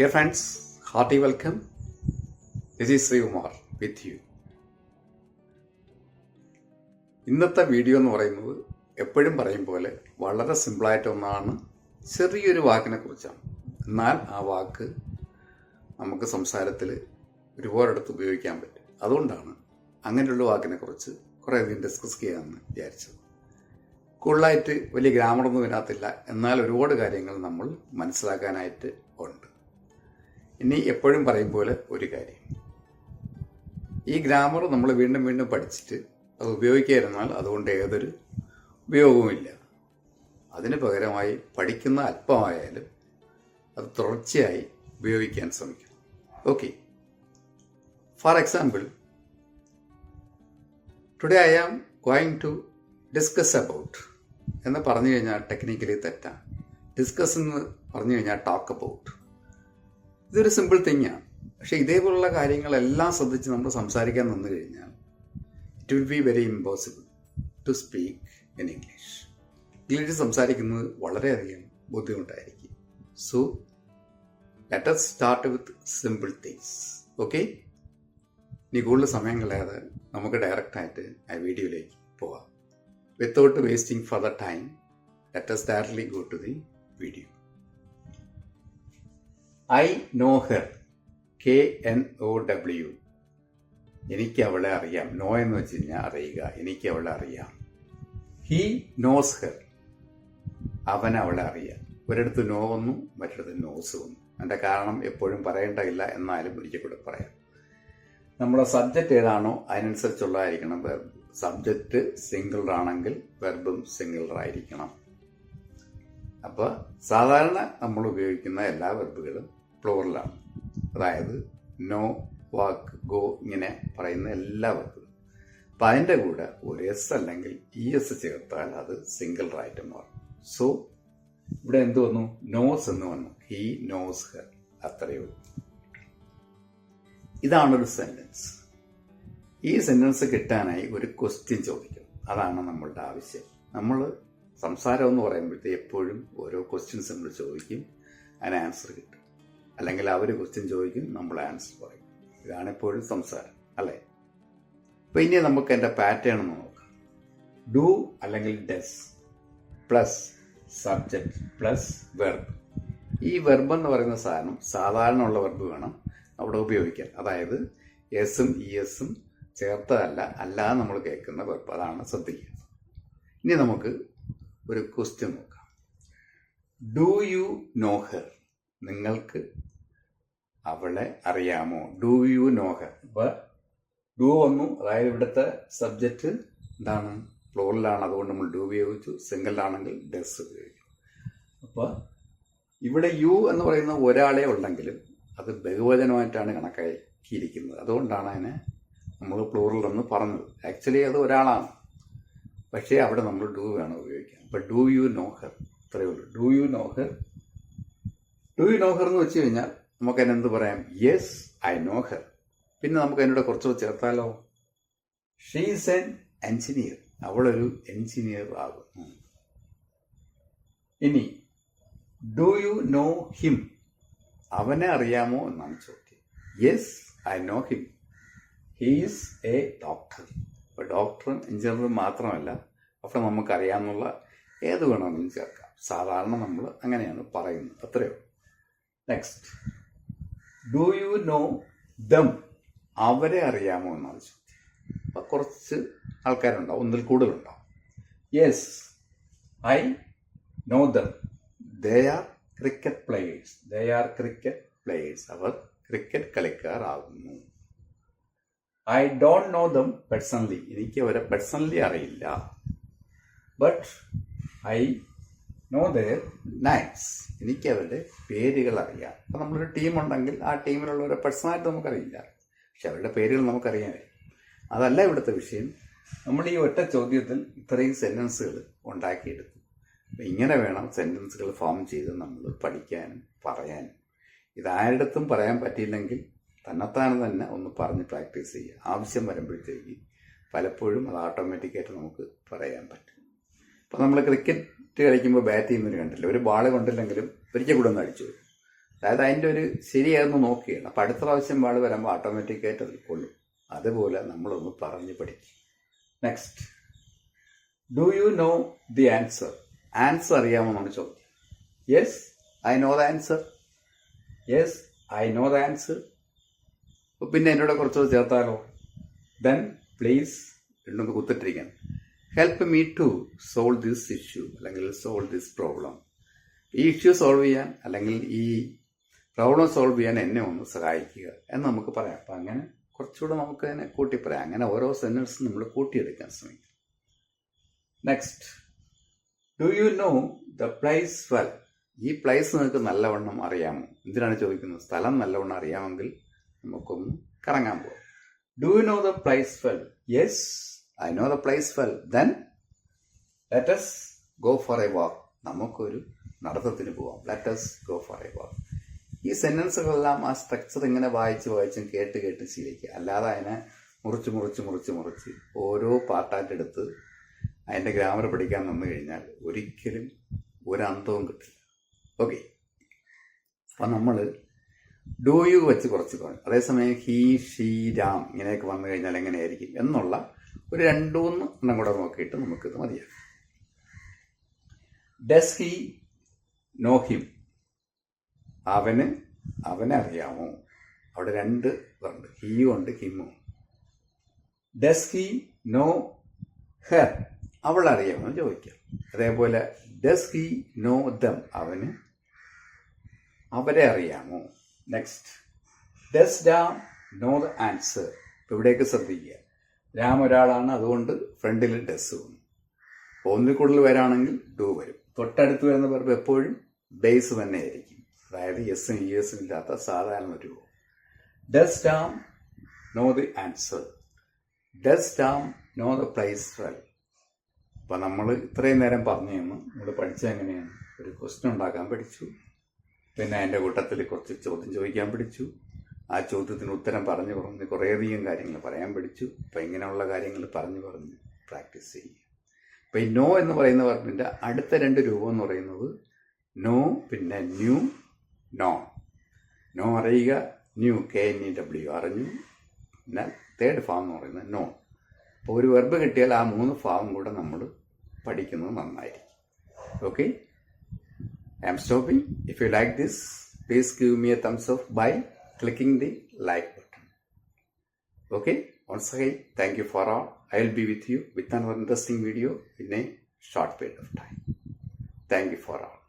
Dear friends hearty welcome this is Sreekumar with you. ഇന്നത്തെ video എന്ന് പറയുന്നത് എപ്പോഴും പറയും പോലെ വളരെ സിമ്പിളായിട്ട് ഒന്നാണ്. ചെറിയൊരു വാക്കിനെ കുറിച്ചാണ്. എന്നാൽ ആ വാക്ക് നമുക്ക് സംസാരത്തിൽ ഒരുപാടടുത്ത് ഉപയോഗിക്കാൻ പറ്റും. അതുകൊണ്ടാണ് അങ്ങനെയുള്ള വാക്കിനെ കുറിച്ച് കുറേയധികം ഡിസ്കസ് ചെയ്യാമെന്ന് വിചാരിച്ചത്. കൂടുതലായിട്ട് വലിയ ഗ്രാമറൊന്നും ഇതിനകത്തില്ല. എന്നാൽ ഒരുപാട് കാര്യങ്ങൾ നമ്മൾ മനസ്സിലാക്കാനായിട്ട് ഉണ്ട്. ഇനി എപ്പോഴും പറയും പോലെ ഒരു കാര്യം. ഈ ഗ്രാമർ നമ്മൾ വീണ്ടും വീണ്ടും പഠിച്ചിട്ട് അത് ഉപയോഗിക്കാതിരുന്നാൽ അതുകൊണ്ട് ഏതൊരു ഉപയോഗവുമില്ല. അതിന് പകരമായി പഠിക്കുന്ന അല്പമായാലും അത് തുടർച്ചയായി ഉപയോഗിക്കാൻ ശ്രമിക്കണം. Okay. For example today I am going to discuss about എന്ന് പറഞ്ഞു കഴിഞ്ഞാൽ ടെക്നിക്കലി തെറ്റാണ്. ഡിസ്കസ് എന്ന് പറഞ്ഞു കഴിഞ്ഞാൽ ടോക്ക് അബൌട്ട് ഇതൊരു സിമ്പിൾ തിങ്ങാണ് പക്ഷെ ഇതേപോലുള്ള കാര്യങ്ങളെല്ലാം ശ്രദ്ധിച്ച് നമ്മൾ സംസാരിക്കാൻ നിന്നു കഴിഞ്ഞാൽ it will be very impossible to speak in English English സംസാരിക്കുന്നത് വളരെയധികം ബുദ്ധിമുട്ടായിരിക്കും. So let us start with simple things okay ഇനി കൂടുതൽ സമയം കളയാതെ നമുക്ക് ഡയറക്റ്റായിട്ട് ആ വീഡിയോയിലേക്ക് പോവാം. Without wasting further the time let us directly go to the video I know her. K N O W. എനിക്ക് അവളെ അറിയാം. നോ എന്ന് വെച്ച് കഴിഞ്ഞാൽ അറിയുക. എനിക്ക് അവളെ അറിയാം. He knows her. അവൻ അവളെ അറിയാം. ഒരിടത്ത് നോ വന്നു മറ്റിടത്ത് നോസ് വന്നു. അതിന്റെ കാരണം എപ്പോഴും പറയേണ്ടതില്ല എന്നാലും ഒരിക്കൽ കൂടെ പറയാം. നമ്മുടെ സബ്ജക്റ്റ് ഏതാണോ അതിനനുസരിച്ചുള്ളതായിരിക്കണം വെർബ് സബ്ജക്റ്റ് സിംഗിളർ ആണെങ്കിൽ വെർബും സിംഗിളർ ആയിരിക്കണം. അപ്പോൾ സാധാരണ നമ്മൾ ഉപയോഗിക്കുന്ന എല്ലാ വെർബുകളും പ്ലൂറലാണ്. അതായത് നോ വാക്ക് ഗോ ഇങ്ങനെ പറയുന്ന എല്ലാ വർക്കും അപ്പം അതിന്റെ കൂടെ ഒരു എസ് അല്ലെങ്കിൽ ഇ എസ് ചേർത്താൽ അത് സിംഗിൾ റൈറ്റ് മാറും സോ ഇവിടെ എന്ത് വന്നു? നോസ് എന്ന് വന്നു. He knows her. അത്രയോ ഇതാണൊരു സെന്റൻസ് ഈ സെന്റൻസ് കിട്ടാനായി ഒരു ക്വസ്റ്റ്യൻ ചോദിക്കണം അതാണ് നമ്മളുടെ ആവശ്യം. നമ്മൾ സംസാരം എന്ന് പറയുമ്പോഴത്തേ എപ്പോഴും ഓരോ ക്വസ്റ്റ്യൻസ് നമ്മൾ ചോദിക്കും. അതിന് ആൻസർ കിട്ടും. അല്ലെങ്കിൽ അവർ ക്വസ്റ്റ്യൻ ചോദിക്കും നമ്മൾ ആൻസർ പറയും. ഇതാണ് എപ്പോഴും സംസാരം അല്ലേ? അപ്പം ഇനി നമുക്ക് എന്റെ പാറ്റേൺ നോക്കാം. ഡു അല്ലെങ്കിൽ does plus subject plus verb ഈ വെർബ് എന്ന് പറയുന്ന സാധനം സാധാരണ ഉള്ള വെർബ് വേണം അവിടെ ഉപയോഗിക്കാൻ. അതായത് എസും ഇ എസും ചേർത്തതല്ല അല്ലാതെ നമ്മൾ കേൾക്കുന്ന വെർബ് അതാണ് ശ്രദ്ധിക്കുക. ഇനി നമുക്ക് ഒരു ക്വസ്റ്റ്യൻ നോക്കാം. ഡു യു നോ ഹെർ നിങ്ങൾക്ക് അവളെ അറിയാമോ? ഡു യു നോ ഹർ ഇപ്പോൾ ഡു വന്നു. അതായത് ഇവിടുത്തെ സബ്ജക്റ്റ് എന്താണ്? പ്ലോറിലാണ് അതുകൊണ്ട് നമ്മൾ ഡു ഉപയോഗിച്ചു. സിംഗിളാണെങ്കിൽ ഡെസ് ഉപയോഗിച്ചു അപ്പോൾ ഇവിടെ യു എന്ന് പറയുന്ന ഒരാളെ ഉണ്ടെങ്കിലും അത് ബഹുവചനമായിട്ടാണ് കണക്കാക്കിയിരിക്കുന്നത്. അതുകൊണ്ടാണ് അതിനെ നമ്മൾ പ്ലൂറൽ എന്ന് പറഞ്ഞത്. ആക്ച്വലി അത് ഒരാളാണ്. പക്ഷേ അവിടെ നമ്മൾ ഡു ആണ് ഉപയോഗിക്കാൻ. അപ്പം ഡു യു നോ ഹർ ഇത്രയേ ഉള്ളൂ. Do you know her do you know her എന്ന് വെച്ച് കഴിഞ്ഞാൽ നമുക്ക് അതിനെന്ത് പറയാം? യെസ് ഐ നോ ഹെർ പിന്നെ നമുക്ക് അതിനോട് കുറച്ചുകൂടെ ചേർത്താലോ? ഷീസ് എൻ എഞ്ചിനീയർ അവളൊരു എൻജിനീയർ ആകും. ഇനി ഡു യു നോ ഹിം അവനെ അറിയാമോ എന്നാണ് ചോദ്യം. Yes I know him he's a doctor അപ്പോൾ ഡോക്ടറും എഞ്ചിനീയറും മാത്രമല്ല. അപ്പോൾ നമുക്കറിയാമെന്നുള്ള ഏത് വേണമെങ്കിലും ചേർക്കാം. സാധാരണ നമ്മൾ അങ്ങനെയാണ് പറയുന്നത്. അത്രയോ next do you know them അവരെ അറിയാമോ എന്നാണ് ചോദ്യം. അപ്പം കുറച്ച് ആൾക്കാരുണ്ടാവും ഒന്നിൽ കൂടുതലുണ്ടാവും. Yes I know them they are cricket players they are cricket players our cricket കളിക്കാർ ആകുന്നു I don't know them personally എനിക്ക് അവരെ പേഴ്സണലി അറിയില്ല. But I know their names എനിക്ക് അവരുടെ പേരുകൾ അറിയാം അപ്പം നമ്മളൊരു ടീമുണ്ടെങ്കിൽ ആ ടീമിലുള്ളവരെ പേഴ്സണലായിട്ട് നമുക്കറിയില്ല. പക്ഷെ അവരുടെ പേരുകൾ നമുക്കറിയാൻ അതല്ല ഇവിടുത്തെ വിഷയം. നമ്മൾ ഈ ഒറ്റ ചോദ്യത്തിൽ ഇത്രയും സെന്റൻസുകൾ ഉണ്ടാക്കിയെടുത്തു. അപ്പം ഇങ്ങനെ വേണം സെന്റൻസുകൾ ഫോം ചെയ്ത് നമ്മൾ പഠിക്കാനും പറയാനും. ഇതാരിടത്തും പറയാൻ പറ്റിയില്ലെങ്കിൽ തന്നെത്താനെ തന്നെ ഒന്ന് പറഞ്ഞ് പ്രാക്ടീസ് ചെയ്യുക. ആവശ്യം വരുമ്പോഴത്തേക്ക് പലപ്പോഴും അത് ഓട്ടോമാറ്റിക്കായിട്ട് നമുക്ക് പറയാൻ പറ്റും. ഇപ്പം നമ്മൾ ക്രിക്കറ്റ് കളിക്കുമ്പോൾ ബാറ്റ് ചെയ്യുന്നവർ കണ്ടില്ല. ഒരു ബാൾ കൊണ്ടില്ലെങ്കിലും ഒരിക്കൽ കൂടെ ഒന്ന് അടിച്ചു. അതായത് അതിന്റെ ഒരു ശരിയായിരുന്നു നോക്കുകയാണ് അപ്പം അടുത്ത പ്രാവശ്യം ബാൾ വരുമ്പോൾ ഓട്ടോമാറ്റിക്കായിട്ട് അത് കൊള്ളും അതുപോലെ നമ്മളൊന്ന് പറഞ്ഞ് പഠിക്കും. Next do you know the answer answer അറിയാമോ എന്നാണ് ചോദ്യം. Yes I know the answer yes I know the answer പിന്നെ എന്നോട് കുറച്ച് ചേർത്താലോ? ദെൻ പ്ലീസ് എന്നൊന്ന് കുത്തിട്ടിരിക്കാൻ help me to solve this issue അല്ലെങ്കിൽ സോൾവ് ദിസ് പ്രോബ്ലം ഈ ഇഷ്യൂ സോൾവ് ചെയ്യാൻ അല്ലെങ്കിൽ ഈ പ്രോബ്ലം സോൾവ് ചെയ്യാൻ എന്നെ ഒന്ന് സഹായിക്കുക എന്ന് നമുക്ക് പറയാം. അപ്പം അങ്ങനെ കുറച്ചുകൂടെ നമുക്ക് അതിനെ കൂട്ടി പറയാം. അങ്ങനെ ഓരോ സെന്റൻസും നമ്മൾ കൂട്ടിയെടുക്കാൻ ശ്രമിക്കും. Next do you know the place well ഈ പ്ലേസ് നിങ്ങൾക്ക് നല്ലവണ്ണം അറിയാമോ? എന്തിനാണ് ചോദിക്കുന്നത്? സ്ഥലം നല്ലവണ്ണം അറിയാമെങ്കിൽ നമുക്കൊന്ന് കറങ്ങാൻ പോകാം do you know the place well yes I know the place well then let's go for a walk നമുക്കൊരു നടത്തത്തിന് പോവാം. Let's go for a walk ഈ സെന്റൻസുകളെല്ലാം ആ സ്ട്രക്ചർ ഇങ്ങനെ വായിച്ച് വായിച്ചും കേട്ട് കേട്ട് ശീലിക്കുക. അല്ലാതെ അതിനെ മുറിച്ച് മുറിച്ച് മുറിച്ച് മുറിച്ച് ഓരോ പാർട്ടായിട്ട് എടുത്ത് അതിന്റെ ഗ്രാമർ പഠിക്കാൻ വന്നു കഴിഞ്ഞാൽ ഒരിക്കലും ഒരന്തവും കിട്ടില്ല. ഓക്കെ അപ്പം നമ്മൾ ഡു യു വെച്ച് കുറച്ച് കുറഞ്ഞു അതേസമയം ഹീ ഷീ രാം ഇങ്ങനെയൊക്കെ വന്നു കഴിഞ്ഞാൽ എങ്ങനെയായിരിക്കും എന്നുള്ള ഒരു രണ്ട് മൂന്ന് എണ്ണം കൂടെ നോക്കിയിട്ട് നമുക്കിത് മതിയാകും. ഡസ് ഹി നോ ഹിം അവന് അവനെ അറിയാമോ? അവിടെ രണ്ട് ഇതുണ്ട്. ഹീയും ഉണ്ട് ഹിമ്മും ഡസ് ഹി നോ ഹെർ അവൾ അറിയാമോ? ചോദിക്കാം. അതേപോലെ ഡസ് ഹി നോ ദം അവന് അവരെ അറിയാമോ? നെക്സ്റ്റ് ഡസ് ഡാ നോ ദ ആൻസർ ഇവിടേക്ക് ശ്രദ്ധിക്കുക. രാം ഒരാളാണ് അതുകൊണ്ട് ഫ്രണ്ടിൽ ഡെസ് വന്നു. ഒന്നിൽ കൂടുതൽ വരാണെങ്കിൽ ഡു വരും. തൊട്ടടുത്ത് വരുന്ന പറയുമ്പോൾ എപ്പോഴും ബേസ് തന്നെയായിരിക്കും. അതായത് എസ്സും ഇ എസും ഇല്ലാത്ത സാധാരണ രൂപം does Ram know the answer does Ram know the place well അപ്പം നമ്മൾ ഇത്രയും നേരം പറഞ്ഞു തന്നു നമ്മൾ പഠിച്ചത് എങ്ങനെയാണ്? ഒരു ക്വസ്റ്റ്യൻ ഉണ്ടാക്കാൻ പഠിച്ചു. പിന്നെ അതിന്റെ കൂട്ടത്തിൽ കുറച്ച് ചോദ്യം ചോദിക്കാൻ പഠിച്ചു. ആ ചോദ്യത്തിന് ഉത്തരം പറഞ്ഞു പറഞ്ഞ് കുറേയധികം കാര്യങ്ങൾ പറയാൻ പഠിച്ചു. അപ്പം ഇങ്ങനെയുള്ള കാര്യങ്ങൾ പറഞ്ഞു പറഞ്ഞ് പ്രാക്ടീസ് ചെയ്യുക അപ്പം ഈ നോ എന്ന് പറയുന്ന വർബിന്റെ അടുത്ത രണ്ട് രൂപം എന്ന് പറയുന്നത് നോ പിന്നെ ന്യൂ നോ. നോ അറിയുക knew K N E W. അറിഞ്ഞു പിന്നെ തേർഡ് ഫാം എന്ന് പറയുന്നത് നോ. അപ്പോൾ ഒരു വെർബ് കിട്ടിയാൽ ആ മൂന്ന് ഫാം കൂടെ നമ്മൾ പഠിക്കുന്നത് നന്നായിരിക്കും. Okay? I am stopping. If you like this please give me a thumbs up bye. clicking the like button. Okay, once again, thank you for all. I will be with you with another interesting video in a short period of time. Thank you for all.